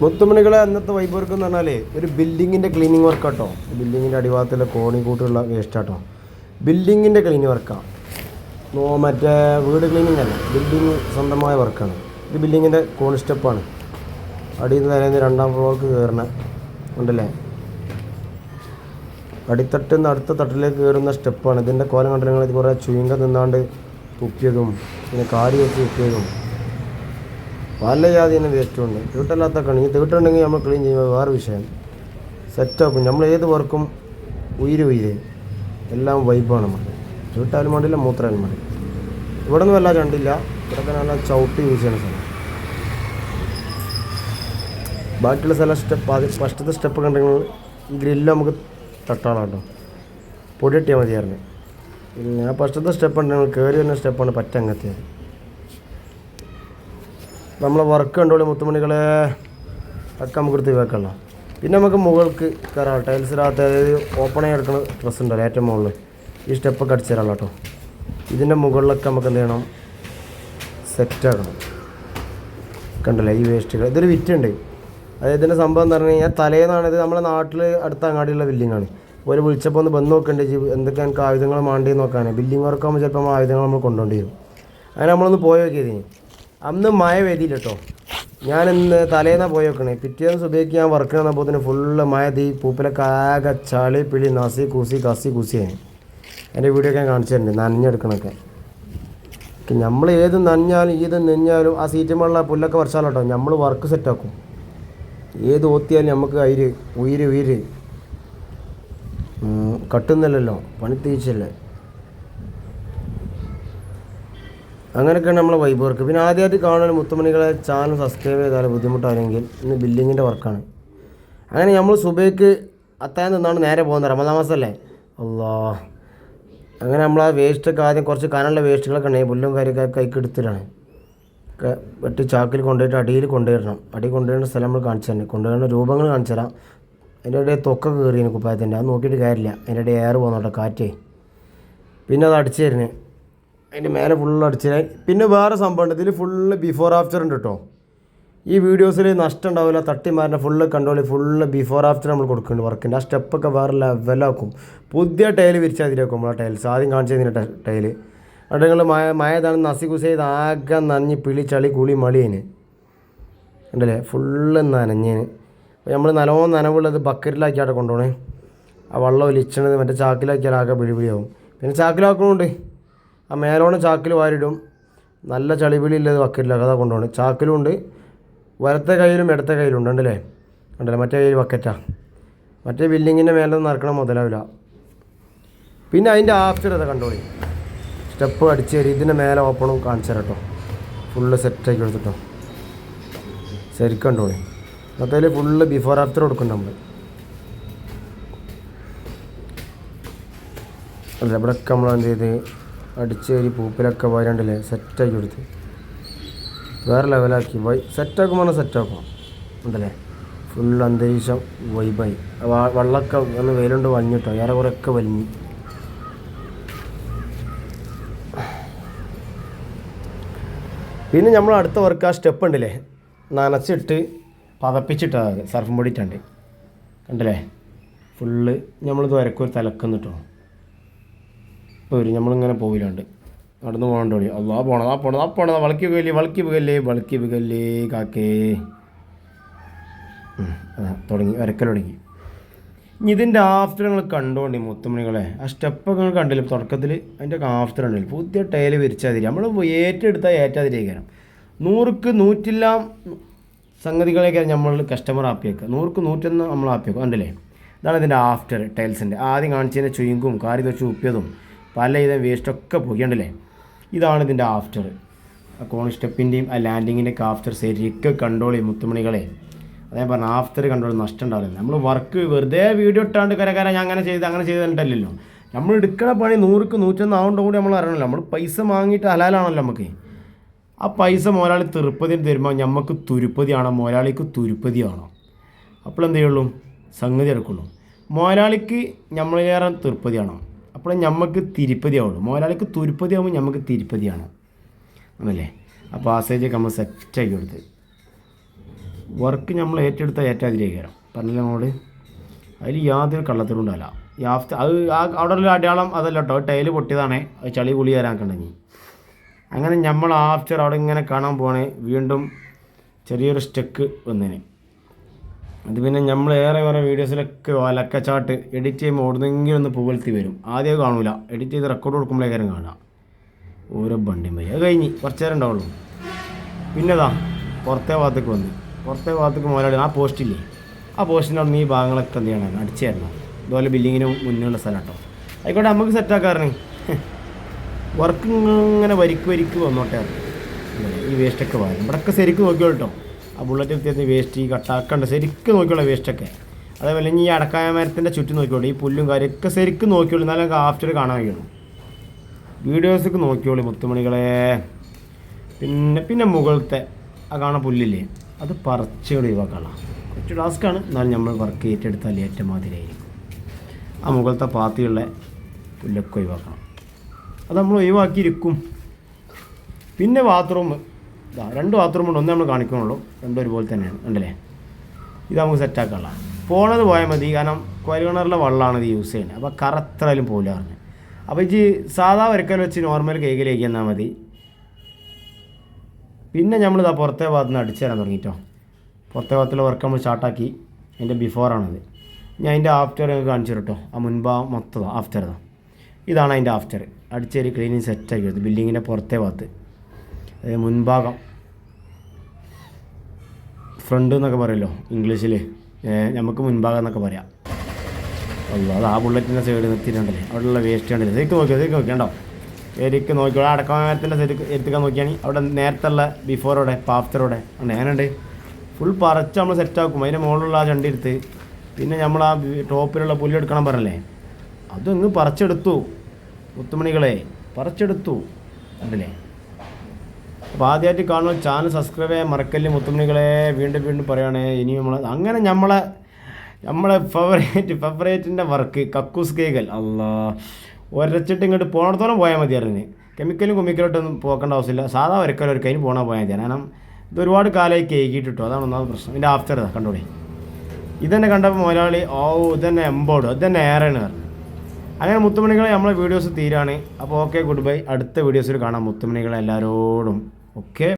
മുത്തുമണികളെ അന്നത്തെ vibe work എന്ന് പറഞ്ഞാൽ ഒരു ബിൽഡിങ്ങിന്റെ ക്ലീനിങ് വർക്ക് കേട്ടോ ബിൽഡിങ്ങിന്റെ അടിഭാഗത്തിലെ കോണി കൂട്ടുള്ള വേസ്റ്റ് കേട്ടോ ബിൽഡിങ്ങിന്റെ ക്ലീനിങ് വർക്കാണ് നോ മറ്റേ വീട് ക്ലീനിങ് അല്ല. ബിൽഡിങ് സ്വന്തമായ വർക്കാണ് ഇത് ബിൽഡിങ്ങിന്റെ കോണി സ്റ്റെപ്പാണ് അടിയിൽ നിന്ന് തരുന്ന രണ്ടാം ഫ്ലോർക്ക് കയറണ ഉണ്ടല്ലേ? അടിത്തട്ടിൽ നിന്ന് അടുത്ത തട്ടിലേക്ക് കയറുന്ന സ്റ്റെപ്പാണ് ഇതിന്റെ കോലം നിങ്ങൾ ഇത് കുറേ ചുയിങ്ക നിന്നാണ്ട് തുപ്പിയതും പിന്നെ കാരി വെച്ച് തുപ്പിയതും. പല ജാതി തന്നെ വേസ്റ്റും ഉണ്ട് തീട്ടല്ലാത്ത കണി തീട്ടുണ്ടെങ്കിൽ നമ്മൾ ക്ലീൻ ചെയ്യുമ്പോൾ വേറെ വിഷയം. സെറ്റാക്കും നമ്മൾ ഏത് വർക്കും ഉയിര് ഉയിര്. എല്ലാം വൈബാണ് നമ്മൾ ചൂട്ടാലും വേണ്ടില്ല മൂത്രാലും മതി ഇവിടെ നിന്നും വല്ല കണ്ടില്ല. ഇവിടെ നല്ല ചവിട്ടി യൂസ് ചെയ്യുന്ന സ്ഥലം. ബാക്കിയുള്ള സ്ഥലം സ്റ്റെപ്പ് ആദ്യം ഫസ്റ്റത്തെ സ്റ്റെപ്പ് കണ്ടെങ്കിൽ ഈ ഗ്രില്ല് നമുക്ക് തട്ടാളാം കേട്ടോ. പൊടി ഇട്ടിയാൽ മതിയായിരുന്നു. പിന്നെ ഫസ്റ്റത്തെ സ്റ്റെപ്പ് ഉണ്ടെങ്കിൽ കയറി വരുന്ന സ്റ്റെപ്പാണ് പറ്റങ്ങത്തിയത് നമ്മളെ വർക്ക് കണ്ടോളി മുത്തുമണികളെ. ഒക്കെ നമുക്ക് എടുത്ത് വെക്കണം പിന്നെ നമുക്ക് മുകൾക്ക് കയറാം ടൈൽസിനകത്ത് അതായത് ഓപ്പൺ ആയി എടുക്കുന്ന ഡ്രസ്സ് ഉണ്ടല്ലോ ഏറ്റവും മുകളിൽ ഈ സ്റ്റെപ്പൊക്കെ അടിച്ചു തരാം കേട്ടോ. ഇതിന്റെ മുകളിലൊക്കെ നമുക്ക് എന്ത് ചെയ്യണം? സെറ്റാക്കണം കണ്ടല്ലേ ഈ വേസ്റ്റുകൾ ഇതൊരു വിറ്റുണ്ട് അതായത് ഇതിന്റെ സംഭവം എന്ന് പറഞ്ഞു കഴിഞ്ഞാൽ തലേന്നാണ് ഇത് നമ്മുടെ നാട്ടിൽ അടുത്ത അങ്ങാടിയുള്ള ബില്ലിംഗ് ആണ്. ഒരു വിളിച്ചപ്പോൾ ഒന്ന് ബന്ധം നോക്കണ്ടേ ജീവ എനിക്ക് ആയുധങ്ങൾ മാണ്ടി നോക്കാനേ. ബില്ലിംഗ് വർക്കാകുമ്പോൾ ചിലപ്പോൾ ആയുധങ്ങൾ നമ്മൾ കൊണ്ടുപോണ്ടി വരും. അങ്ങനെ നമ്മളൊന്ന് പോയി നോക്കിയതിന് അന്ന് മഴ പെയ്തില്ല കേട്ടോ ഞാൻ ഇന്ന് തലേന്ന പോയി പിറ്റേന്ന് സുബേക്ക് ഞാൻ വർക്ക് ചെയ്യുന്നപ്പോൾ തന്നെ ഫുള്ള് മഴ തീ പൂപ്പിലൊക്കെ ആകെ ചളി പിളി നസി കൂസി കസി കൂസിയായി. എന്റെ വീഡിയോ ഒക്കെ കാണിച്ചു തരുന്നുണ്ട് നനഞ്ഞെടുക്കണൊക്കെ. നമ്മൾ ഏത് നനഞ്ഞാലും ഏത് നെഞ്ഞാലും ആ സീറ്റുമുള്ള പുല്ലൊക്കെ വരച്ചാലോ കേട്ടോ നമ്മൾ വർക്ക് സെറ്റാക്കും ഏത് ഓത്തിയാലും നമുക്ക് അയിര് ഉയിര് ഉയിര്. കട്ടുന്നില്ലല്ലോ പണി തീച്ചല്ലേ? അങ്ങനെയൊക്കെയാണ് നമ്മളെ വൈബ് വർക്ക് പിന്നെ ആദ്യമായിട്ട് കാണുന്ന മുത്തുമണികളെ ചാനൽ സബ്സ്ക്രൈബ് ചെയ്താൽ ബുദ്ധിമുട്ടാണെങ്കിൽ ഇന്ന് ബില്ലിങ്ങിന്റെ വർക്കാണ് അങ്ങനെ നമ്മൾ സുബൈക്ക് അത്തായം നിന്നാണ് നേരെ പോകുന്നത് മാസമല്ലേ അല്ലാ അങ്ങനെ നമ്മൾ ആ വേസ്റ്റൊക്കെ ആദ്യം കുറച്ച് കനമുള്ള വേസ്റ്റുകളൊക്കെ ഉണ്ടെങ്കിൽ പുല്ലും കാര്യമൊക്കെ കൈക്ക് എടുത്തിട്ടാണ്. ഒക്കെ വെട്ടി ചാക്കിൽ കൊണ്ടുപോയിട്ട് അടിയിൽ കൊണ്ടുവരണം. അടി കൊണ്ടുവരുന്ന സ്ഥലം നമ്മൾ കാണിച്ചു തന്നെ കൊണ്ടുവരുന്ന രൂപങ്ങൾ കാണിച്ചു തരാം. അതിന്റെ ഇടയിൽ തൊക്ക കയറിയാണ് കുപ്പായത്തിന്റെ. അത് നോക്കിയിട്ട് കാര്യമില്ല. അതിന്റെ ഇടയിൽ എയർ പോകുന്നുണ്ടോ. കാറ്റേ. പിന്നെ അത് അടിച്ചു തരുന്നത് അതിന്റെ മേലെ ഫുള്ള് അടിച്ചിരായി പിന്നെ വേറെ സംഭവം ഉണ്ട്. ഇതിൽ ഫുള്ള് ബിഫോർ ആഫ്റ്റർ ഉണ്ട് കേട്ടോ ഈ വീഡിയോസിൽ നഷ്ടം ഉണ്ടാവില്ല. തട്ടിമാറിന്റെ ഫുള്ള് കണ്ടോളി ഫുള്ള് ബിഫോർ ആഫ്റ്റർ നമ്മൾ കൊടുക്കുന്നുണ്ട് വർക്കിന്റെ ആ സ്റ്റെപ്പൊക്കെ വേറെ ലെവലാക്കും പുതിയ ടൈൽ വിരിച്ചാൽ അതിലാക്കും നമ്മളെ ടൈൽസ് ആദ്യം കാണിച്ചു തന്നെ ടൈൽ അവിടെ നിങ്ങൾ മഴ മഴ ഇതാണ് നസി കുസി ചെയ്ത് ആകെ നനഞ്ഞ് പിളി ചളി കുളി മളിയേന് ഉണ്ടല്ലേ ഫുള്ള് നനഞ്ഞേന്. അപ്പോൾ നമ്മൾ നനവോ നനവുള്ളത് ബക്കറ്റിലാക്കിയാട്ടെ കൊണ്ടുപോകണേ ആ വെള്ളം ഒലിച്ചണത് മറ്റേ ചാക്കിലാക്കിയാൽ ആകെ പിഴി പിഴിയാവും പിന്നെ ചാക്കിലാക്കണമുണ്ട് ആ മേലോണം ചാക്കിൽ വാരിടും. നല്ല ചളിപിളി ഇല്ലത് കഥ അതാ കൊണ്ടുപോകണം ചാക്കിലും ഉണ്ട്. വലത്തെ കയ്യിലും ഇടത്തെ കയ്യിലും ഉണ്ട് ഉണ്ടല്ലേ ഉണ്ടല്ലേ മറ്റേ കയ്യിൽ ബക്കറ്റാ മറ്റേ ബില്ലിങ്ങിന്റെ മേലെ നിറക്കണം മുതലാവില്ല. പിന്നെ അതിന്റെ ആഫ്റ്റർ അത് കണ്ടോളി. സ്റ്റെപ്പ് അടിച്ച് തരും. ഇതിന്റെ മേലെ ഓപ്പണും കാണിച്ചു തരാം കേട്ടോ ഫുള്ള് സെറ്റാക്കി എടുത്തിട്ടോ ശരിക്കും കണ്ടോളി. മൊത്തത്തിൽ ഫുള്ള് ബിഫോർ ആഫ്റ്റർ കൊടുക്കും നമ്മൾ അല്ല ഇവിടെയൊക്കെ നമ്മൾ എന്ത് ചെയ്ത്? അടിച്ച് കയറി പൂപ്പിലൊക്കെ വരണ്ടല്ലേ സെറ്റാക്കി കൊടുത്ത്. വേറെ ലെവലാക്കി വൈ സെറ്റാക്കുമ്പോൾ സെറ്റാക്കും ഉണ്ടല്ലേ? ഫുൾ അന്തരീക്ഷം വൈബായി വെള്ളമൊക്കെ ഒന്ന് വെയിലുണ്ട് വഞ്ഞിട്ടോ ഏറെ കുറെയൊക്കെ വലിഞ്ഞു. പിന്നെ നമ്മൾ അടുത്ത വർക്ക് ആ സ്റ്റെപ്പ് ഉണ്ടല്ലേ? നനച്ചിട്ട് പതപ്പിച്ചിട്ടാണ് സർഫ് പൊടി ഇട്ടുണ്ട്. കണ്ടല്ലേ? ഫുള്ള് നമ്മളിത് വരക്കൊരു തിലക്കുന്നിട്ടോ വരും. നമ്മളിങ്ങനെ പോവില്ലാണ്ട്. നടന്ന് പോകണ്ട വഴി അള്ളാ പോണതാ പോണത് പോണത് വളക്കി പോകല്ലേ വളക്കി പോകല്ലേ വളക്കി പോകല്ലേ കാക്കേ. തുടങ്ങി. വരക്കൽ തുടങ്ങി. ഇനി ഇതിന്റെ ആഫ്റ്റർ നിങ്ങൾ കണ്ടോണ്ടി മുത്തുമണികളെ. ആ സ്റ്റെപ്പൊക്കെ നിങ്ങൾ കണ്ടില്ല? തുടക്കത്തിൽ അതിന്റെ ഒക്കെ ആഫ്റ്റർ ഉണ്ടല്ലോ പുതിയ ടൈൽ വിരിച്ചാതിരി. നമ്മൾ ഏറ്റെടുത്താൽ ഏറ്റാതിരിക്കണം നൂറുക്ക് നൂറ്റില്ലാം സംഗതികളെയൊക്കെ നമ്മൾ കസ്റ്റമർ ആപ്പിയേക്കുക നൂറുക്ക് നൂറ്റൊന്ന് നമ്മൾ ആപ്പിയേക്കും ഉണ്ടല്ലേ ഇതാണ് ഇതിന്റെ ആഫ്റ്റർ ടൈൽസിന്റെ ആദ്യം കാണിച്ചതിന്റെ ചുയിങ്കും കാറി വെച്ച് ഉപ്പിയതും പല ഇതം വേസ്റ്റൊക്കെ പോയിണ്ടല്ലേ ഇതാണ് ഇതിന്റെ ആഫ്റ്റർ ആ കോൺ സ്റ്റെപ്പിന്റെയും ആ ലാൻഡിങ്ങിന്റെ ഒക്കെ ആഫ്റ്റർ ശരിക്കും കണ്ടോളി മുത്തുമണികളെ. അതേ പറഞ്ഞ ആഫ്റ്റർ കണ്ടോളി നഷ്ടം ഉണ്ടാവില്ല നമ്മൾ വർക്ക് വെറുതെ വീഡിയോ ഇട്ടാണ്ട് കരകര ഞാൻ അങ്ങനെ ചെയ്ത് അങ്ങനെ ചെയ്തിട്ടല്ലല്ലോ നമ്മൾ എടുക്കണ പണി നൂറുക്ക് നൂറ്റൊന്ന് ആവുകൊണ്ട് കൂടി നമ്മൾ അറിയണമല്ലോ. നമ്മൾ പൈസ വാങ്ങിയിട്ട് ഹലാലാണല്ലോ നമുക്ക്. ആ പൈസ മുതലാളി തിരുപ്പതിന് തരുമ്പോൾ നമുക്ക് തുരുപ്പതിയാണോ? മുതലാളിക്ക് തുരുപ്പതിയാണോ? അപ്പോൾ എന്തേ ഉള്ളൂ സംഗതി എടുക്കുള്ളൂ മുതലാളിക്ക് നമ്മളേറെ തിരുപ്പതിയാണോ അപ്പോൾ നമുക്ക് തിരുപ്പതി ആവുള്ളൂ മുതലാളിക്ക് തുരുപ്പതി ആകുമ്പോൾ നമുക്ക് തിരുപ്പതിയാണ് അപ്പോൾ ആ പാസേജൊക്കെ നമ്മൾ സെറ്റാക്കി കൊടുത്ത്. വർക്ക് നമ്മൾ ഏറ്റെടുത്താൽ ഏറ്റെടുത്ത കയറാം പറഞ്ഞില്ല നമ്മളോട് അതിൽ യാതൊരു കള്ളത്തിലും ഉണ്ടാവില്ല. യാഫ്റ്റ് അത് ആ അവിടെ ഉള്ള അടയാളം അതല്ല കേട്ടോ ടൈൽ പൊട്ടിയതാണ്. അത് ചളി കുളി തരാക്കണ്ടെങ്കിൽ അങ്ങനെ നമ്മൾ ആഫ്റ്റർ അവിടെ ഇങ്ങനെ കാണാൻ പോകണേ വീണ്ടും ചെറിയൊരു സ്റ്റെക്ക് വന്നതിന് അത് പിന്നെ നമ്മൾ ഏറെ കുറേ വീഡിയോസിലൊക്കെ വലക്കച്ചാട്ട് എഡിറ്റ് ചെയ്യുമ്പോൾ ഓടുന്നെങ്കിലും ഒന്ന് പുകഴ്ത്തി വരും. ആദ്യം കാണൂല. എഡിറ്റ് ചെയ്ത് റെക്കോർഡ് കൊടുക്കുമ്പോഴേക്കാരും കാണുക ഓരോ ബണ്ടിയും വരും. അത് കഴിഞ്ഞ് കുറച്ച് നേരം ഉണ്ടാവുള്ളൂ. പിന്നെതാ പുറത്തെ ഭാഗത്തേക്ക് വന്ന്. പുറത്തെ ഭാഗത്തേക്ക് മുതലാളി ആ പോസ്റ്റില്ലേ ആ പോസ്റ്റിന്റെ അന്ന് ഈ ഭാഗങ്ങളൊക്കെ എന്ത് ചെയ്യണം? അടിച്ചു തരണം ഇതുപോലെ ബില്ലിങ്ങിന് മുന്നിലുള്ള സ്ഥലം കേട്ടോ ആയിക്കോട്ടെ നമുക്ക് സെറ്റാക്കാറേ വർക്ക് ഇങ്ങനെ വരിക്ക് വരിക്ക് വന്നോട്ടെ. ഈ വേസ്റ്റൊക്കെ വാങ്ങും ഇവിടെയൊക്കെ ശരിക്കും നോക്കിയോട്ടോ ആ ബുള്ളറ്റ് എത്തിയത് വേസ്റ്റ് ഈ കട്ടാക്കണ്ട ശരിക്കും നോക്കിയുള്ള വേസ്റ്റൊക്കെ അതേപോലെ ഇനി ഈ അടക്കായ മരത്തിന്റെ ചുറ്റും നോക്കിയോളൂ ഈ പുല്ലും കാര്യമൊക്കെ ശരിക്കും നോക്കിയോളൂ എന്നാലും നമുക്ക് ആഫ്റ്റർ കാണാൻ കഴിയുള്ളൂ. വീഡിയോസൊക്കെ നോക്കിയോളൂ മുത്തുമണികളെ. പിന്നെ പിന്നെ മുകളിലത്തെ ആ കാണുന്ന പുല്ലില്ലേ? അത് പറിച്ച് ഒഴിവാക്കണം. കുറച്ച് ടാസ്ക്കാണ് എന്നാലും നമ്മൾ വർക്ക് ഏറ്റെടുത്താൽ ഏറ്റവും മാതിരിയായിരിക്കും ആ മുകളിലത്തെ പാത്തിയുള്ള പുല്ലൊക്കെ ഒഴിവാക്കണം. അത് നമ്മൾ ഒഴിവാക്കിയിരിക്കും. പിന്നെ ബാത്റൂം ഇതാ രണ്ട് ബാത്റൂം ഉണ്ട് ഒന്ന് നമ്മൾ കാണിക്കുന്നുള്ളൂ. രണ്ടും ഒരുപോലെ തന്നെയാണ് ഉണ്ടല്ലേ ഇത് നമുക്ക് സെറ്റാക്കാനുള്ള പോണത് പോയാൽ മതി കാരണം കുഴൽ കിണറിലെ വെള്ളമാണ് ഇത് യൂസ് ചെയ്യുന്നത്. അപ്പോൾ കറത്രയിലും പോലും അറിഞ്ഞു അപ്പോൾ ഇജ് സാധാ വരക്കൽ വെച്ച് നോർമൽ കേക്കിലേക്ക് തന്നാൽ മതി. പിന്നെ നമ്മൾ ഇതാ പുറത്തെ ഭാഗത്ത് നിന്ന് അടിച്ചു തരാൻ തുടങ്ങിയിട്ടോ പുറത്തെ ഭാഗത്തുള്ള വർക്ക് നമ്മൾ സ്റ്റാർട്ടാക്കി അതിന്റെ ബിഫോറാണത് ഞാൻ അതിന്റെ ആഫ്റ്റർ കാണിച്ചു കേട്ടോ ആ മുൻഭാഗം മൊത്തം ആഫ്റ്റർ ഇതാ. ഇതാണ് അതിന്റെ ആഫ്റ്റർ അടിച്ചേരി ക്ലീനിങ് സെറ്റാക്കി എടുത്തു. ബിൽഡിങ്ങിന്റെ പുറത്തെ ഭാഗത്ത്. മുൻഭാഗം. ഫ്രണ്ട് എന്നൊക്കെ പറയുമല്ലോ ഇംഗ്ലീഷിൽ നമുക്ക് മുൻഭാഗം എന്നൊക്കെ പറയാം. അല്ല അത് ആ ബുള്ളറ്റിന്റെ സൈഡ് നിർത്തിയിട്ടുണ്ടല്ലേ അവിടെയുള്ള വേസ്റ്റ് കണ്ടില്ലേ ശരിക്കും നോക്കിയോ ശരിക്കും നോക്കിയോ ശരിക്കും നോക്കിയോ? അടക്കമാരത്തിന്റെ സൈഡ് എടുത്തിക്കാൻ നോക്കിയാണെങ്കിൽ അവിടെ നേരത്തുള്ള ബിഫോറോടെ പാഫ്റ്ററോടെ ഉണ്ട് അങ്ങനെയുണ്ട് ഫുൾ പറച്ച് നമ്മൾ സെറ്റാക്കും അതിന്റെ മുകളിലുള്ള ആ ചണ്ടി എടുത്ത്. പിന്നെ നമ്മൾ ആ ടോപ്പിലുള്ള പുല്ലെടുക്കണം പറഞ്ഞല്ലേ? അതങ്ങ് പറിച്ചെടുത്തു. മുത്തുമണികളെ പറിച്ചെടുത്തു. കണ്ടില്ലേ? അപ്പോൾ ആദ്യമായിട്ട് കാണുന്ന ചാനൽ സബ്സ്ക്രൈബ് ചെയ്യാൻ മറക്കല്ലേ മുത്തുമണികളെ. വീണ്ടും വീണ്ടും പറയുകയാണേ ഇനി നമ്മൾ അങ്ങനെ നമ്മളെ നമ്മളെ ഫേവറേറ്റ് ഫേവറേറ്റിന്റെ വർക്ക് കക്കൂസ് കേകൽ അല്ലാ ഒരച്ചിട്ട് ഇങ്ങോട്ട് പോണത്തോളം പോയാൽ മതിയായിരുന്നു കെമിക്കലും കുമിക്കലോട്ടൊന്നും പോക്കേണ്ട ആവശ്യമില്ല. സാധാ ഒരക്കൽ ഒരു കയ്യിൽ പോകണ പോയാൽ മതി. കാരണം ഇത് ഒരുപാട് കാലമായി കേക്കിട്ട് കിട്ടും അതാണ് ഒന്നാമത് പ്രശ്നം. ഇതിന്റെ ആഫ്റ്റർ ഇതാ കണ്ടോളി. ഇതന്നെ കണ്ടപ്പോൾ മുതലാളി ഓ ഇതന്നെ എംബോർഡ് ഇതന്നെ ഏറാണ് പറഞ്ഞു. അങ്ങനെ മുത്തുമണികളെ നമ്മളെ വീഡിയോസ് തീരാണ്. അപ്പോൾ ഓക്കെ ഗുഡ് ബൈ അടുത്ത വീഡിയോസിൽ കാണാം മുത്തുമണികളെ എല്ലാവരോടും ഓക്കെ